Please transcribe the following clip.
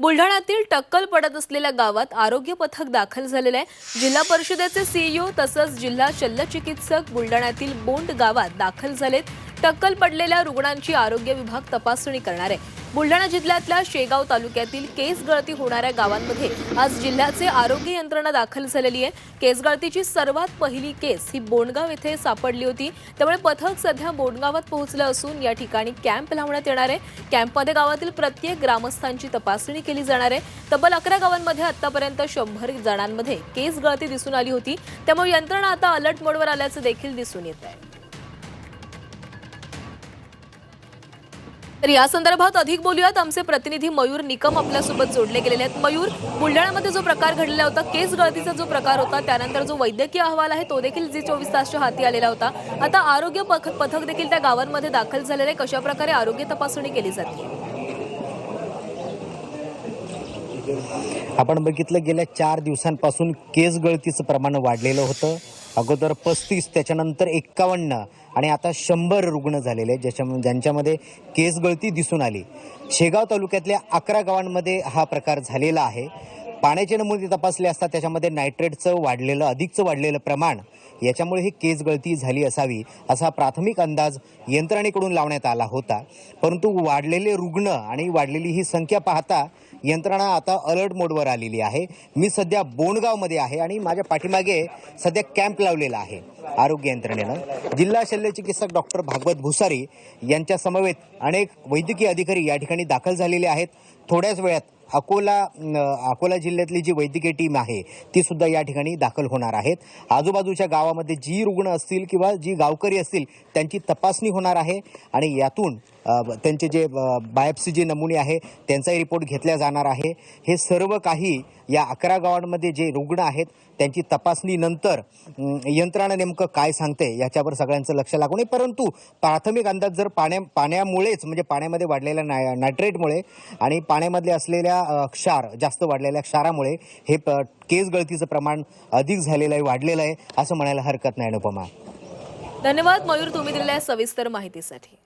बुलढाण्यातील टक्कल पडत असलेल्या गावात आरोग्य पथक दाखल झालेलं आहे. जिल्हा परिषदेचे सीईओ तसंच जिल्हा शल्यचिकित्सक बुलढाण्यातील बोंड गावात दाखल झालेत. टक्कल पडलेल्या रुग्णांची आरोग्य विभाग तपासणी करणार आहे. बुलढाणा जिल्ह्यातल्या शेगाव तालुक्यातील केस गळती होणाऱ्या गावांमध्ये आज जिल्ह्याचे आरोग्य यंत्रणा दाखल झालेली आहे. केस गळतीची सर्वात पहिली केस ही बोंडगाव येथे सापडली होती. त्यामुळे पथक सध्या बोंडगावात पोहोचलं असून या ठिकाणी कॅम्प लावण्यात येणार आहे. कॅम्पमध्ये गावातील प्रत्येक ग्रामस्थांची तपासणी केली जाणार आहे. तब्बल अकरा गावांमध्ये आतापर्यंत शंभर जणांमध्ये केस गळती दिसून आली होती. त्यामुळे यंत्रणा आता अलर्ट मोडवर आल्याचं देखील दिसून येत आहे. तर या संदर्भात अधिक बोलूयात. आमचे प्रतिनिधी मयूर निकम आपल्यासोबत जोडले गेलेले आहेत. मयूर बुलढाण्यामध्ये जो प्रकार घडलेला होता केस गळतीचा जो प्रकार होता त्यानंतर जो वैद्यकीय अहवाल आहे तो देखील जी चोवीस तासच्या हाती आलेला होता. आता आरोग्य पथक देखील त्या गावांमध्ये दाखल झालेले. आहे कशा प्रकारे आरोग्य तपासणी केली जाते? आपण बघितलं गेल्या चार दिवसांपासून केस गळतीचं प्रमाण वाढलेलं होतं. अगोदर पस्तीस त्याच्यानंतर एक्कावन्न आणि आता शंभर रुग्ण झालेले आहेत ज्याच्या ज्यांच्यामध्ये केस गळती दिसून आली. शेगाव तालुक्यातल्या अकरा गावांमध्ये हा प्रकार झालेला आहे. पाण्याचे नमुने तपासले असता त्याच्यामध्ये नायट्रेटचं वाढलेलं अधिकचं वाढलेलं प्रमाण याच्यामुळे ही केस गळती झाली असावी असा प्राथमिक अंदाज यंत्रणेकडून लावण्यात आला होता. परंतु वाढलेले रुग्ण आणि वाढलेली ही संख्या पाहता यंत्रणा आता अलर्ट मोडवर आलेली आहे. मी सध्या बोंडगावमध्ये आहे आणि माझ्या पाठीमागे सध्या कॅम्प लावलेला आहे आरोग्य यंत्रणेनं. जिल्हा शल्यचिकित्सक डॉक्टर भागवत भुसारी यांच्या समवेत अनेक वैद्यकीय अधिकारी या ठिकाणी दाखल झालेले आहेत. थोड्याच वेळात अकोला अकोला जिल्ह्यातली जी वैद्यकीय टीम आहे ती सुद्धा या ठिकाणी दाखल होणार आहेत. आजूबाजूच्या गावामध्ये जी रुग्ण असतील किंवा जी गावकरी असतील त्यांची तपासणी होणार आहे. आणि यातून त्यांचे जे बायोप्सी जे नमुने आहे त्यांचाही रिपोर्ट घेतला जाणार आहे. हे सर्व काही या अकरा गावांमध्ये जे रुग्ण आहेत त्यांची तपासणीनंतर यंत्रणा नेमकं काय सांगते याच्यावर सगळ्यांचं लक्ष लागू नये. परंतु प्राथमिक अंदाज जर पाण्या पाण्यामुळेच म्हणजे पाण्यामध्ये वाढलेल्या नायट्रेटमुळे आणि पाण्यामधले असलेल्या क्षार जास्त वाढलेल्या क्षारामुळे हे केस गळतीचं प्रमाण अधिक झालेलं आहे वाढलेलं आहे असं म्हणायला हरकत नाही अनुपमा. धन्यवाद मयूर तुम्ही दिलेल्या सविस्तर माहितीसाठी.